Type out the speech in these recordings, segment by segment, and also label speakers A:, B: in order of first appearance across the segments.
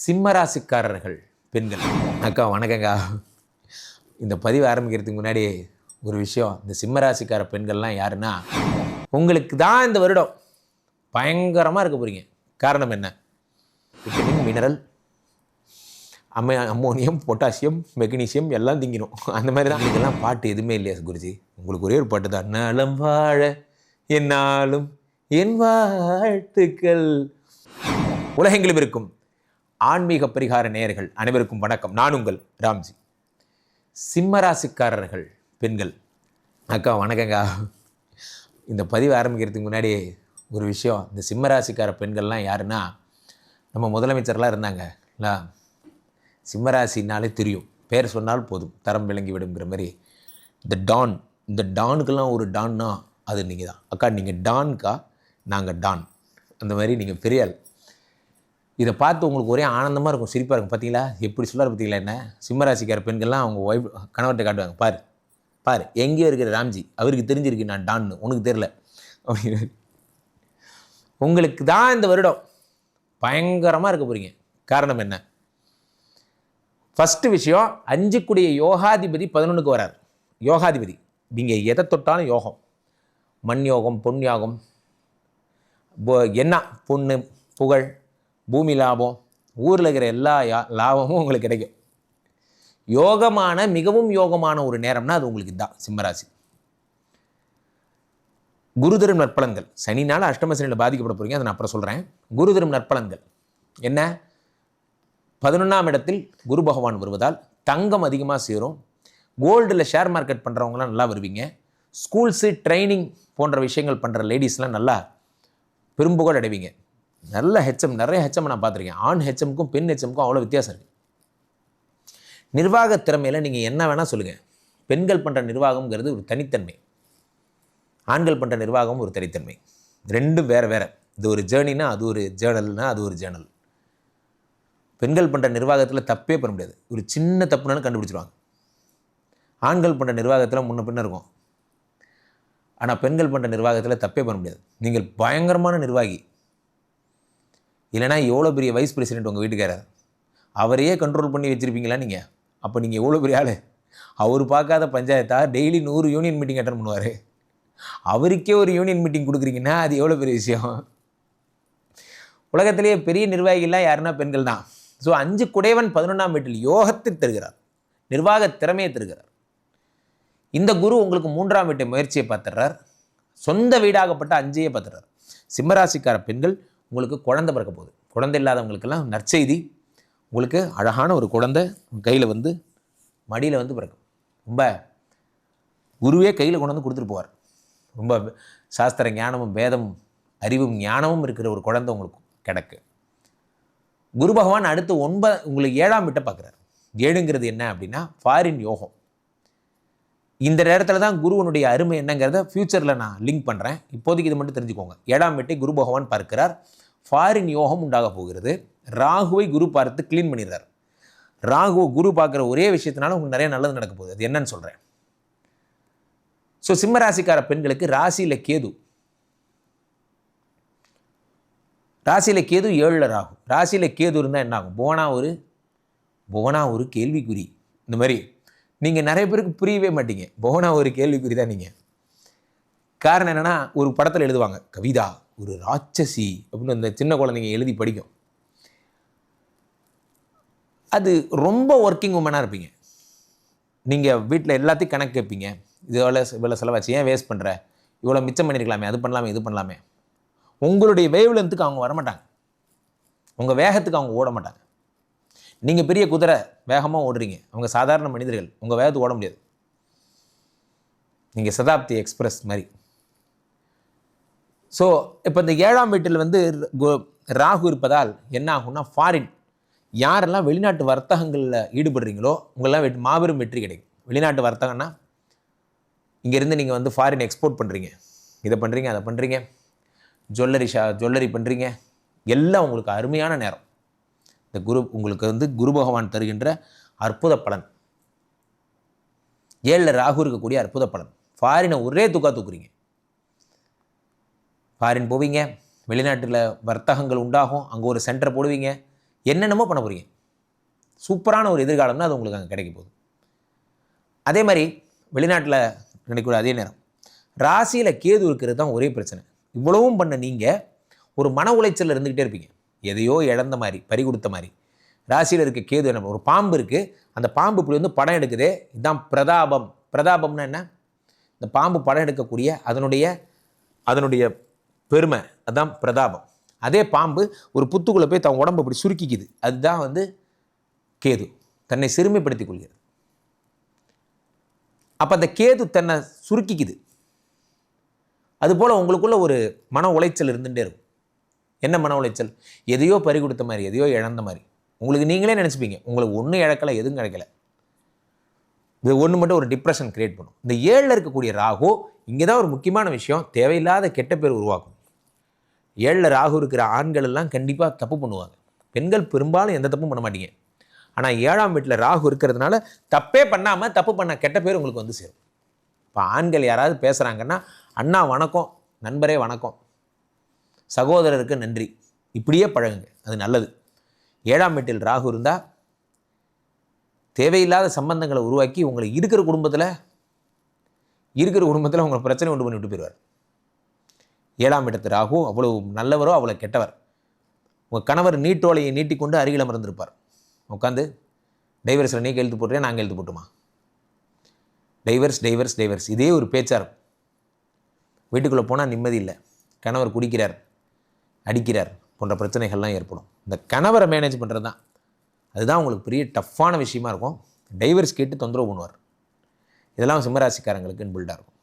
A: சிம்மராசிக்காரர்கள் பெண்கள். அக்கா வணக்கங்கா. இந்த பதிவு ஆரம்பிக்கிறதுக்கு முன்னாடி ஒரு விஷயம். இந்த சிம்மராசிக்கார பெண்கள்லாம் யாருன்னா உங்களுக்கு தான் இந்த வருடம் பயங்கரமாக இருக்க போகிறீங்க காரணம் என்ன? விட்டமின் மினரல் அம்மை அம்மோனியம் பொட்டாசியம் மெக்னீசியம் எல்லாம் திங்கிடும் அந்த மாதிரி தான். இதெல்லாம் பாட்டு எதுவுமே இல்லையா குருஜி? உங்களுக்கு ஒரே ஒரு பாட்டு தான். நலம் வாழ என்னாலும் என் வாழ்த்துக்கள். உலகெங்கிலும் இருக்கும். ஆன்மீக பரிகார நேயர்கள் அனைவருக்கும் வணக்கம். நான் உங்கள் ராம்ஜி. சிம்மராசிக்காரர்கள் பெண்கள். அக்கா வணக்கங்கா. இந்த பதிவு ஆரம்பிக்கிறதுக்கு முன்னாடி ஒரு விஷயம். இந்த சிம்மராசிக்கார பெண்கள்லாம் யாருன்னா நம்ம முதலமைச்சர்லாம் இருந்தாங்கல்ல சிம்மராசினாலே தெரியும். பேர் சொன்னால் போதும். தரம் விளங்கி விடுங்கிற மாதிரி. இந்த டான் இந்த டானுக்கெல்லாம் ஒரு டான்னா அது நீங்கள் தான் அக்கா நீங்கள் டான்க்கா நாங்கள் டான். அந்த மாதிரி நீங்கள் பெரியாள். இதை பார்த்து உங்களுக்கு ஒரே ஆனந்தமாக இருக்கும் சிரிப்பாக இருக்கும். பார்த்தீங்களா எப்படி சொல்லார் பார்த்தீங்களா என்ன? சிம்மராசிக்கார பெண்கள்லாம் அவங்க ஒய்ஃப் கணவர்கிட்ட காட்டுவாங்க. பாரு பாரு எங்கேயோ இருக்கிற ராம்ஜி அவருக்கு தெரிஞ்சிருக்கு நான் டான்னு. உனக்கு தெரில அப்படின்னு. உங்களுக்கு தான் இந்த வருடம் பயங்கரமாக இருக்க போகிறீங்க காரணம் என்ன? ஃபஸ்ட்டு விஷயம் அஞ்சுக்குடிய யோகாதிபதி பதினொன்றுக்கு வரார். யோகாதிபதி. நீங்கள் எதை தொட்டாலும் யோகம். மண் யோகம் பொன் யோகம். என்ன? பொண்ணு புகழ் பூமி லாபம் ஊரில் இருக்கிற எல்லா யா- லாபமும் உங்களுக்கு கிடைக்கும். யோகமான மிகவும் யோகமான ஒரு நேரம்னா அது உங்களுக்கு தான் சிம்மராசி. குருதரும் நற்பலன்கள். சனினால் அஷ்டம சனியில் பாதிக்கப்பட போகிறீங்க அதை நான் அப்புறம் சொல்கிறேன் குருதரும் நற்பலன்கள். என்ன? பதினொன்றாம் இடத்தில் குரு பகவான் வருவதால் தங்கம் அதிகமாக சேரும். கோல்டில் ஷேர் மார்க்கெட் பண்ணுறவங்களாம் நல்லா வருவீங்க. ஸ்கூல்ஸு ட்ரைனிங் போன்ற விஷயங்கள் பண்ணுற லேடிஸ்லாம் நல்லா பெரும்புகழ் அடைவீங்க. நல்ல ஹெச்எம் நிறைய ஹெச்எம் நான் பார்த்துருக்கேன். ஆண் ஹெச்எம்க்கும் பெண் ஹெச்எம்க்கும் அவ்வளோ வித்தியாசம் இருக்குது நிர்வாக திறமையில் நீங்கள் என்ன வேணால் சொல்லுங்கள் பெண்கள் பண்ணுற நிர்வாகம்ங்கிறது ஒரு தனித்தன்மை. ஆண்கள் பண்ணுற நிர்வாகம் ஒரு தனித்தன்மை. ரெண்டும் வேறு வேறு. இது ஒரு ஜேர்னினா அது ஒரு ஜேர்னல்னா அது ஒரு ஜேர்னல் பெண்கள் பண்ணுற நிர்வாகத்தில் தப்பே பண்ண முடியாது. ஒரு சின்ன தப்புனாலும் கண்டுபிடிச்சிருவாங்க. ஆண்கள் பண்ணுற நிர்வாகத்தில் முன்ன பின்ன இருக்கும். ஆனால் பெண்கள் பண்ணுற நிர்வாகத்தில் தப்பே பண்ண முடியாது. நீங்கள் பயங்கரமான நிர்வாகி. இல்லைனா எவ்வளோ பெரிய வைஸ் பிரசிடென்ட் உங்கள் வீட்டுக்காரர்? அவரையே கண்ட்ரோல் பண்ணி வச்சுருப்பீங்களா நீங்கள் அப்போ நீங்கள் எவ்வளோ பெரிய ஆள்? அவர் பார்க்காத பஞ்சாயத்தாக டெய்லி நூறு யூனியன் மீட்டிங் அட்டன் பண்ணுவார். அவருக்கே ஒரு யூனியன் மீட்டிங் கொடுக்குறீங்கன்னா அது எவ்வளோ பெரிய விஷயம்? உலகத்திலேயே பெரிய நிர்வாகிகள்லாம் யாருன்னா பெண்கள் தான். ஸோ அஞ்சு குடைவன் பதினொன்றாம் வீட்டில் யோகத்தை தருகிறார். நிர்வாக திறமையை தருகிறார். இந்த குரு உங்களுக்கு மூன்றாம் வீட்டை முயற்சியை பார்த்துடுறார். சொந்த வீடாகப்பட்ட அஞ்சையே பார்த்துடுறார். சிம்மராசிக்கார பெண்கள் உங்களுக்கு குழந்தை பிறக்க போகுது. குழந்தை இல்லாதவங்களுக்கெல்லாம் நற்செய்தி. உங்களுக்கு அழகான ஒரு குழந்தை கையில் வந்து மடியில் வந்து பிறக்கும். ரொம்ப குருவே கையில் கொண்டு வந்து கொடுத்துட்டு போவார். ரொம்ப சாஸ்திர ஞானமும் வேதமும் அறிவும் ஞானமும் இருக்கிற ஒரு குழந்தை உங்களுக்கு கிடக்கு. குரு பகவான் அடுத்து ஒன்பது உங்களுக்கு ஏழாம் வீட்டை பார்க்குறாரு. ஏழுங்கிறது என்ன அப்படின்னா ஃபாரின் யோகம். இந்த நேரத்தில் தான் குருவனுடைய அருமை என்னங்கிறத ஃப்யூச்சரில் நான் லிங்க் பண்ணுறேன் இப்போதைக்கு இது மட்டும் தெரிஞ்சுக்கோங்க. ஏழாம் வீட்டை குரு பகவான் பார்க்கிறார். ஃபாரின் யோகம் உண்டாக போகிறது. ராகுவை குரு பார்த்து க்ளீன் பண்ணிடுறார். ராகுவை குரு பார்க்குற ஒரே விஷயத்தினால உங்களுக்கு நிறைய நல்லது நடக்க போகுது. அது என்னன்னு சொல்கிறேன் ஸோ சிம்மராசிக்கார பெண்களுக்கு ராசியில் கேது. ராசியில் கேது ஏழில் ராகு. ராசியில் கேது இருந்தால் என்ன ஆகும் போனா ஒரு போனா ஒரு கேள்விக்குறி. இந்த மாதிரி நீங்கள் நிறைய பேருக்கு புரியவே மாட்டீங்க. போனா ஒரு கேள்விக்குறி தான் நீங்கள் காரணம் என்னென்னா ஒரு படத்தில் எழுதுவாங்க கவிதா. ஒரு ராட்சசி அப்படின்னு அந்த சின்ன குழந்தைங்க எழுதி படிக்கும். அது ரொம்ப ஒர்க்கிங் உமனாக இருப்பீங்க. நீங்கள் வீட்டில் எல்லாத்தையும் கணக்கு கேட்பீங்க. இது எவ்வளோ இவ்வளோ செலவாச்சு ஏன் வேஸ்ட் பண்ணுற இவ்வளோ மிச்சம் பண்ணியிருக்கலாமே அது பண்ணலாமே இது பண்ணலாமே. உங்களுடைய வேவ்லென்த்துக்கு அவங்க வரமாட்டாங்க. உங்கள் வேகத்துக்கு அவங்க ஓட மாட்டாங்க. நீங்கள் பெரிய குதிரை வேகமாக ஓடுறீங்க. அவங்க சாதாரண மனிதர்கள் உங்கள் வேகத்துக்கு ஓட முடியாது. நீங்கள் சதாப்தி எக்ஸ்பிரஸ் மாதிரி. ஸோ இப்போ இந்த ஏழாம் வீட்டில் வந்து கு- ராகு இருப்பதால் என்ன ஆகும்னா ஃபாரின் யாரெல்லாம் வெளிநாட்டு வர்த்தகங்களில் ஈடுபடுறீங்களோ உங்களெல்லாம் வெற்றி மாபெரும் வெற்றி கிடைக்கும். வெளிநாட்டு வர்த்தகம்னா இங்கேருந்து நீங்கள் வந்து ஃபாரின் எக்ஸ்போர்ட் பண்ணுறீங்க இதை பண்ணுறீங்க அதை பண்ணுறீங்க ஜுவல்லரி ஷா ஜுவல்லரி பண்ணுறீங்க எல்லாம் உங்களுக்கு அருமையான நேரம். இந்த குரு உங்களுக்கு வந்து குரு பகவான் தருகின்ற அற்புத பலன். ஏழில் ராகு இருக்கக்கூடிய அற்புத பலன். ஃபாரினை ஒரே தூக்கா தூக்குறீங்க. ஃபாரின் போவீங்க வெளிநாட்டில் வர்த்தகங்கள் உண்டாகும் அங்கே ஒரு சென்டர் போடுவீங்க. என்னென்னமோ பண்ண போகிறீங்க சூப்பரான ஒரு எதிர்காலம்னா அது உங்களுக்கு அங்கே கிடைக்க போகுது. அதே மாதிரி வெளிநாட்டில் கிடைக்கக்கூடிய அதே நேரம். ராசியில் கேது இருக்கிறது தான் ஒரே பிரச்சனை. இவ்வளவும் பண்ண நீங்கள் ஒரு மன உளைச்சலில் இருந்துக்கிட்டே இருப்பீங்க. எதையோ இழந்த மாதிரி பறி கொடுத்த மாதிரி. ராசியில் இருக்க கேது என்ன ஒரு பாம்பு இருக்குது அந்த பாம்பு இப்படி வந்து படம் எடுக்குதே இதுதான் பிரதாபம். பிரதாபம்னா என்ன? இந்த பாம்பு படம் எடுக்கக்கூடிய அதனுடைய அதனுடைய பெருமை. அதுதான் பிரதாபம். அதே பாம்பு ஒரு புத்துக்குள்ளே போய் தன் உடம்பு இப்படி சுருக்கிக்குது. அதுதான் வந்து கேது. தன்னை சிறுமைப்படுத்திக் கொள்கிறது. அப்போ அந்த கேது தன்னை சுருக்கிக்குது. அதுபோல் உங்களுக்குள்ள ஒரு மன உளைச்சல் இருந்துகிட்டே இருக்கும். என்ன மன உளைச்சல்? எதையோ பறி கொடுத்த மாதிரி எதையோ இழந்த மாதிரி. உங்களுக்கு நீங்களே நினச்சிப்பீங்க. உங்களுக்கு ஒன்றும் இழக்கலை எதுவும் கிடைக்கல. இது ஒன்று மட்டும் ஒரு டிப்ரெஷன் கிரியேட் பண்ணும். இந்த ஏழில் இருக்கக்கூடிய ராகு இங்கே தான் ஒரு முக்கியமான விஷயம். தேவையில்லாத கெட்ட பேர் உருவாக்கும். ஏழில் ராகு இருக்கிற ஆண்கள் எல்லாம் கண்டிப்பாக தப்பு பண்ணுவாங்க. பெண்கள் பெரும்பாலும் எந்த தப்பும் பண்ண மாட்டீங்க. ஆனால் ஏழாம் வீட்டில் ராகு இருக்கிறதுனால தப்பே பண்ணாமல் தப்பு பண்ண கெட்ட பேர் உங்களுக்கு வந்து சேரும். இப்போ ஆண்கள் யாராவது பேசுகிறாங்கன்னா அண்ணா வணக்கம். நண்பரே வணக்கம். சகோதரருக்கு நன்றி. இப்படியே பழகுங்க. அது நல்லது. ஏழாம் வீட்டில் ராகு இருந்தால் தேவையில்லாத சம்பந்தங்களை உருவாக்கி உங்களை இருக்கிற குடும்பத்தில் இருக்கிற குடும்பத்தில் உங்களை பிரச்சனை உண்டு பண்ணி விட்டு போயிடுவார். ஏழாம் இடத்து ராகு அவ்வளவு நல்லவரோ அவ்வளோ கெட்டவர். உங்கள் கணவர் நீட்டோலையை நீட்டிக்கொண்டு அருகில் அமர்ந்திருப்பார். உட்காந்து டைவர்ஸில் நீக்க எழுத்து போட்டுறேன் நாங்கள் எழுத்து போட்டுமா? Divorce divorce divorce. இதே ஒரு பேச்சாக இருக்கும் வீட்டுக்குள்ளே போனால் நிம்மதி இல்லை. கணவர் குடிக்கிறார் அடிக்கிறார் போன்ற பிரச்சனைகள்லாம் ஏற்படும். இந்த கணவரை மேனேஜ் பண்ணுறது தான் அதுதான் உங்களுக்கு பெரிய டஃப்பான விஷயமா இருக்கும். டைவர்ஸ் கேட்டு தொந்தரவு பண்ணுவார். இதெல்லாம் சிம்மராசிக்காரங்களுக்கு இன்புல்டாக இருக்கும்.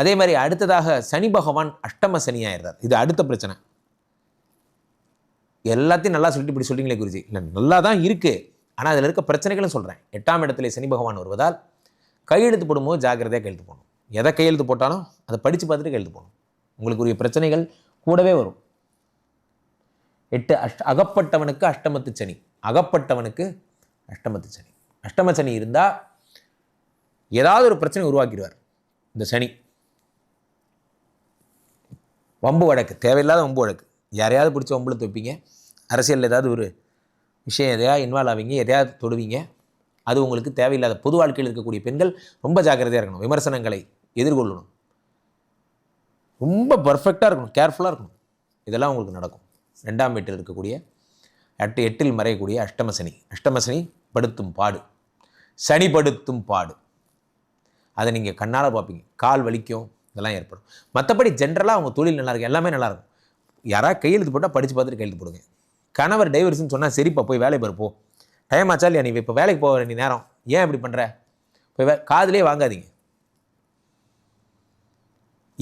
A: அதே மாதிரி அடுத்ததாக சனி பகவான் அஷ்டம சனி ஆயிடுறார் இது அடுத்த பிரச்சனை. எல்லாத்தையும் நல்லா சொல்லிட்டு இப்படி சொல்கிறீங்களே குருஜி. இல்லை நல்லா தான் இருக்குது ஆனால் அதில் இருக்க பிரச்சனைகளும் சொல்கிறேன் எட்டாம் இடத்துல சனி பகவான் வருவதால் கையெழுத்து போடும்போது ஜாக்கிரதையாக கையெழுத்து போடணும். எதை கையெழுத்து போட்டாலும் அதை படித்து பார்த்துட்டு கையெழுத்து போடணும். உங்களுக்குரிய பிரச்சனைகள் கூடவே வரும். எட்டு அஷ்ட அகப்பட்டவனுக்கு அஷ்டமத்து சனி. அகப்பட்டவனுக்கு அஷ்டமத்து சனி. அஷ்டம சனி இருந்தால் ஏதாவது ஒரு பிரச்சனை உருவாக்கிடுவார். இந்த சனி. வம்பு வழக்கு தேவையில்லாத வம்பு வழக்கு. யாரையாவது பிடிச்சி வம்புல தொப்பீங்க. அரசியலில் ஏதாவது ஒரு விஷயம் எதையாவது இன்வால்வ் ஆவீங்க எதையாவது தொடுவீங்க அது உங்களுக்கு தேவையில்லாத பொது வாழ்க்கையில் இருக்கக்கூடிய பெண்கள் ரொம்ப ஜாக்கிரதையாக இருக்கணும் விமர்சனங்களை எதிர்கொள்ளணும். ரொம்ப பர்ஃபெக்டாக இருக்கணும் கேர்ஃபுல்லாக இருக்கணும். இதெல்லாம் உங்களுக்கு நடக்கும். ரெண்டாம் வீட்டில் இருக்கக்கூடிய எட்டு எட்டில் மறையக்கூடிய அஷ்டமசனி அஷ்டமசனி அஷ்டம சனி படுத்தும் பாடு. சனி படுத்தும் பாடு. அதை நீங்கள் கண்ணால் பார்ப்பீங்க. கால் வலிக்கும் இதெல்லாம் ஏற்படும். மற்றபடி ஜென்ரலாக அவங்க தொழில் நல்லாயிருக்கும் எல்லாமே நல்லாயிருக்கும் யாராவது கையெழுத்து போட்டால் படித்து பார்த்துட்டு கையெழுத்து போடுங்க. கணவர் டைவர்ஸ்னு சொன்னால் சரிப்பா போய் வேலை பாரு போ. டைம் ஆச்சா இல்லையா நீ? இப்போ வேலைக்கு போக வேண்டிய நேரம். ஏன் இப்படி பண்ணுற போய் வே காதுலேயே வாங்காதீங்க.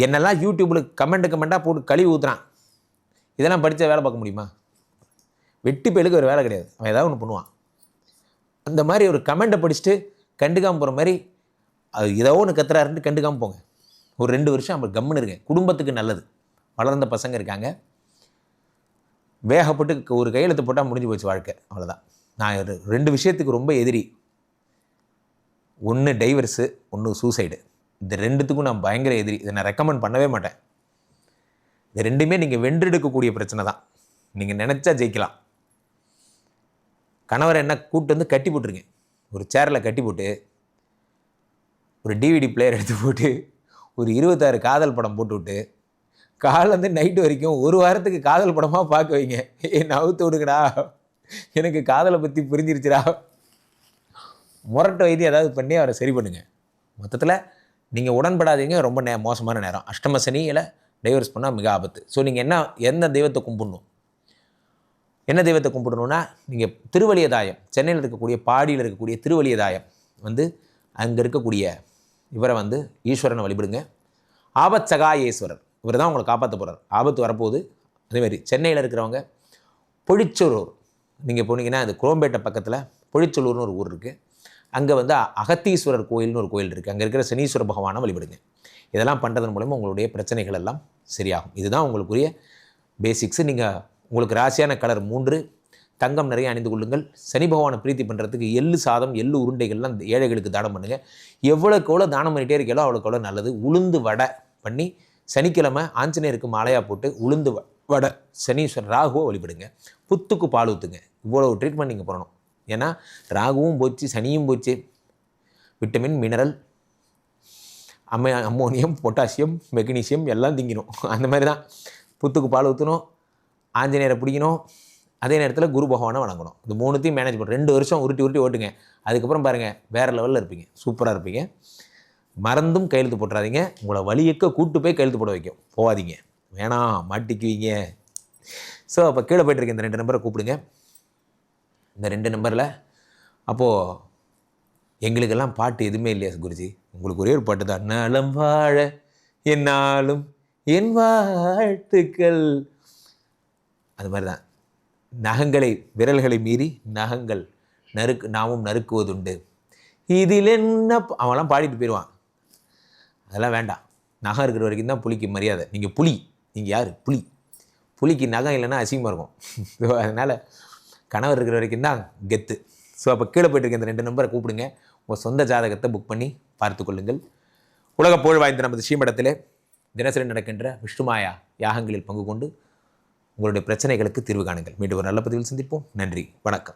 A: என்னெல்லாம் யூடியூப்பில் கமெண்ட் கமெண்ட்டாக போட்டு கழுவி ஊற்றுறான் இதெல்லாம் படித்தா வேலை பார்க்க முடியுமா? வெட்டி பேலுக்கு ஒரு வேலை கிடையாது. அவன் ஏதாவது ஒன்று பண்ணுவான். அந்த மாதிரி ஒரு கமெண்ட்டை படிச்சுட்டு கண்டுக்காமல் போகிற மாதிரி அது ஏதோ ஒன்று கத்துறாருன்ட்டு கண்டுக்காமல் போங்க. ஒரு ரெண்டு வருஷம் அப்போ கம்முன்னு இருக்கேன். குடும்பத்துக்கு நல்லது. வளர்ந்த பசங்க இருக்காங்க. வேகப்பட்டு ஒரு கையெழுத்து போட்டால் முடிஞ்சு போச்சு வாழ்க்கை. அவ்வளோதான் நான் ரெண்டு விஷயத்துக்கு ரொம்ப எதிரி. ஒன்று டைவர்ஸு ஒன்று சூசைடு இந்த ரெண்டுத்துக்கும் நான் பயங்கர எதிரி. இதை நான் ரெக்கமெண்ட் பண்ணவே மாட்டேன். இது ரெண்டுமே நீங்கள் வென்றெடுக்கக்கூடிய பிரச்சனை தான். நீங்கள் நினச்சா ஜெயிக்கலாம். கணவரை என்ன கூப்பிட்டு வந்து கட்டி போட்டுருங்க ஒரு சேரில் கட்டி போட்டு ஒரு டிவிடி பிளேயர் எடுத்து போட்டு ஒரு இருபத்தாறு காதல் படம் போட்டுவிட்டு காலேருந்து நைட்டு வரைக்கும் ஒரு வாரத்துக்கு காதல் படமாக பார்க்க வைங்க. ஏ அவுத்து விடுங்கடா. எனக்கு காதலை பற்றி புரிஞ்சிருச்சுடா. முரட்டை வைத்தியம் ஏதாவது பண்ணி அவரை சரி பண்ணுங்க. மொத்தத்தில் நீங்கள் உடன்படாதீங்க. ரொம்ப நே மோசமான நேரம். அஷ்டம சனியில் டைவர்ஸ் பண்ணால் மிக ஆபத்து. ஸோ நீங்கள் என்ன எந்த தெய்வத்தை கும்பிடணும்? என்ன தெய்வத்தை கும்பிடணும்னா நீங்கள் திருவலியதாயம் சென்னையில் இருக்கக்கூடிய பாடியில் இருக்கக்கூடிய திருவலியதாயம் வந்து அங்கே இருக்கக்கூடிய இவரை வந்து ஈஸ்வரனை வழிபடுங்க. ஆபத் சகாயேஸ்வரர் இவர் தான் உங்களை காப்பாற்ற போகிறார் ஆபத்து வரப்போகுது. அதேமாதிரி சென்னையில் இருக்கிறவங்க பொழிச்சொலூர் நீங்கள் போனீங்கன்னா அது குரோம்பேட்டை பக்கத்தில் பொழிச்சொலூர்னு ஒரு ஊர் இருக்குது அங்கே வந்து அகத்தீஸ்வரர் கோயில்னு ஒரு கோயில் இருக்குது அங்கே இருக்கிற சனீஸ்வர பகவானை வழிபடுங்க. இதெல்லாம் பண்ணுறதன் மூலமாக உங்களுடைய பிரச்சனைகள் எல்லாம் சரியாகும். இதுதான் உங்களுக்குரிய பேசிக்ஸு நீங்கள் உங்களுக்கு ராசியான கலர் மூன்று தங்கம் நிறைய அணிந்து கொள்ளுங்கள். சனி பகவானை பிரீத்தி பண்ணுறதுக்கு எள்ளு சாதம் எள்ளு உருண்டைகள்லாம் இந்த ஏழைகளுக்கு தானம் பண்ணுங்கள் எவ்வளோக்கு எவ்வளோ தானம் பண்ணிகிட்டே இருக்கீங்களோ அவ்வளோக்கு எவ்வளோ நல்லது. உளுந்து வடை பண்ணி சனிக்கிழமை ஆஞ்சநேயருக்கு மாலையாக போட்டு உளுந்து வ- வடை சனீஸ்வரன் ராகுவை வழிபடுங்க. புத்துக்கு பால் ஊற்றுங்க இவ்வளோ ட்ரீட்மெண்ட் நீங்கள் பண்ணணும். ஏன்னா ராகுவும் போச்சு சனியும் போச்சு. விட்டமின் மினரல் அம்மை அம்மோனியம் பொட்டாசியம் மெக்னீசியம் எல்லாம் திங்கணும். அந்த மாதிரி தான் புத்துக்கு பால் ஊற்றணும் ஆஞ்சநேயரை பிடிக்கணும். அதே நேரத்தில் குரு பகவானை வணங்கணும். இது மூணுத்தையும் மேனேஜ் பண்ணுறோம் ரெண்டு வருஷம் உருட்டி உருட்டி ஓட்டுங்க. அதுக்கப்புறம் பாருங்கள் வேறு லெவலில் இருப்பீங்க. சூப்பராக இருப்பீங்க. மறந்தும் கையெழுத்து போட்டுறாதீங்க. உங்களை வழியக்க கூட்டு போய் கையெழுத்து போட வைக்கும். போகாதீங்க வேணாம் மாட்டிக்குவீங்க. ஸோ அப்போ கீழே போயிட்டு இந்த ரெண்டு நம்பரை கூப்பிடுங்க. இந்த ரெண்டு நம்பரில் அப்போது எங்களுக்கெல்லாம் பாட்டு எதுவுமே இல்லையா குருஜி? உங்களுக்கு ஒரே ஒரு பாட்டு தான். நலம் வாழ என்னாலும் என் வாழ்த்துக்கள். அது மாதிரி தான். நகங்களை விரல்களை மீறி நகங்கள் நறுக்கு நாமும் நறுக்குவதுண்டு. இதில் என்ன அவன்லாம் பாடிட்டு போயிடுவான் அதெல்லாம் வேண்டாம். நகம் இருக்கிற வரைக்கும் தான் புலிக்கு மரியாதை. நீங்கள் புலி. நீங்கள் யார்? புலி. புலிக்கு நகம் இல்லைன்னா அசிங்கமாக இருக்கும். ஸோ அதனால் கணவர் இருக்கிற வரைக்கும் தான் கெத்து. ஸோ அப்போ கீழே போயிட்டு இந்த ரெண்டு நம்பரை கூப்பிடுங்க. உங்கள் சொந்த ஜாதகத்தை புக் பண்ணி பார்த்து கொள்ளுங்கள். உலக புகழ் வாய்ந்த நமது ஸ்ரீமடத்திலே தினசரி நடக்கின்ற விஷ்ணுமாயா யாகங்களில் பங்கு கொண்டு உங்களுடைய பிரச்சனைகளுக்கு தீர்வு காணுங்கள். மீண்டும் ஒரு நல்ல பதிவில் சந்திப்போம். நன்றி. வணக்கம்.